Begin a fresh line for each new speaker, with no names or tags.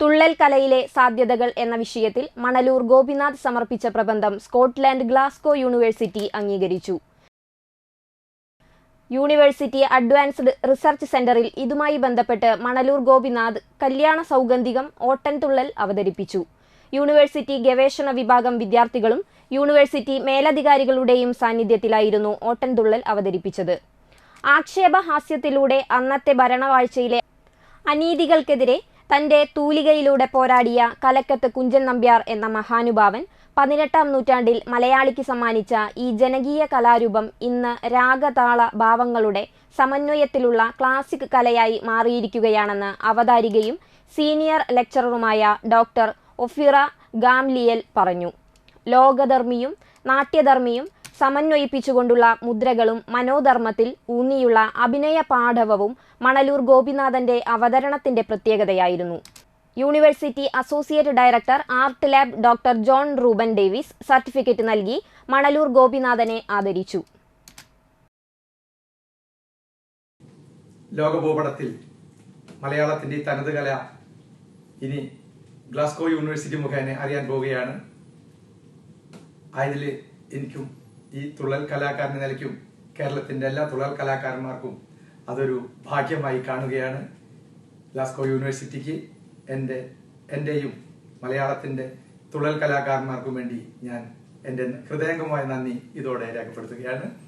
തുള്ളൽ കലയിലെ സാധ്യതകൾ എന്ന വിഷയത്തിൽ മണലൂർ ഗോപിനാഥ് സമർപ്പിച്ച പ്രബന്ധം സ്കോട്ട്ലാൻഡ് ഗ്ലാസ്കോ യൂണിവേഴ്സിറ്റി അംഗീകരിച്ചു. യൂണിവേഴ്സിറ്റി അഡ്വാൻസ്ഡ് റിസർച്ച് സെന്ററിൽ ഇതുമായി ബന്ധപ്പെട്ട് മണലൂർ ഗോപിനാഥ് കല്യാണ സൗഗന്ധികം ഓട്ടൻതുള്ളൽ അവതരിപ്പിച്ചു. യൂണിവേഴ്സിറ്റി ഗവേഷണ വിഭാഗം വിദ്യാർത്ഥികളും യൂണിവേഴ്സിറ്റി മേലധികാരികളുടെയും സാന്നിധ്യത്തിലായിരുന്നു ഓട്ടൻതുള്ളൽ അവതരിപ്പിച്ചത്. ആക്ഷേപഹാസ്യത്തിലൂടെ അന്നത്തെ ഭരണവാഴ്ചയിലെ അനീതികൾക്കെതിരെ തന്റെ തൂലികയിലൂടെ പോരാടിയ കലക്കത്ത് കുഞ്ചൻ നമ്പ്യാർ എന്ന മഹാനുഭാവൻ പതിനെട്ടാം നൂറ്റാണ്ടിൽ മലയാളിക്ക് സമ്മാനിച്ച ഈ ജനകീയ കലാരൂപം ഇന്ന് രാഗതാള ഭാവങ്ങളുടെ സമന്വയത്തിലുള്ള ക്ലാസിക് കലയായി മാറിയിരിക്കുകയാണെന്ന് അവതാരികയും സീനിയർ ലെക്ചററുമായ ഡോക്ടർ ഒഫിറ ഗാംലിയൽ പറഞ്ഞു. ലോകധർമ്മിയും നാട്യധർമ്മിയും സമന്വയിപ്പിച്ചുകൊണ്ടുള്ള മുദ്രകളും മനോധർമ്മത്തിൽ ഊന്നിയുള്ള അഭിനയ പാഠവവും മണലൂർ ഗോപിനാഥന്റെ അവതരണത്തിന്റെ പ്രത്യേകതയായിരുന്നു. University associate director art lab doctor John Reuben Davis certificate നൽകി മണലൂർ ഗോപിനാഥനെ ആദരിച്ചു.
ലോകഭൂപടത്തിൽ മലയാളത്തിന്റെ തനത് കല ഇനി ഗ്ലാസ്കോ യൂണിവേഴ്സിറ്റി മുഖേന അറിയാൻ പോവുകയാണ്. അതിൽ എനിക്കും ഈ തുള്ളൽ കലാകാരൻ നിലയ്ക്കും കേരളത്തിന്റെ എല്ലാ തുള്ളൽ കലാകാരന്മാർക്കും അതൊരു ഭാഗ്യമായി കാണുകയാണ്. ലാസ്കോ യൂണിവേഴ്സിറ്റിക്ക് എന്റെ എന്റെയും മലയാളത്തിന്റെ തുള്ളൽ കലാകാരന്മാർക്കും വേണ്ടി ഞാൻ എന്റെ ഹൃദയംഗമായ നന്ദി ഇതോടെ രേഖപ്പെടുത്തുകയാണ്.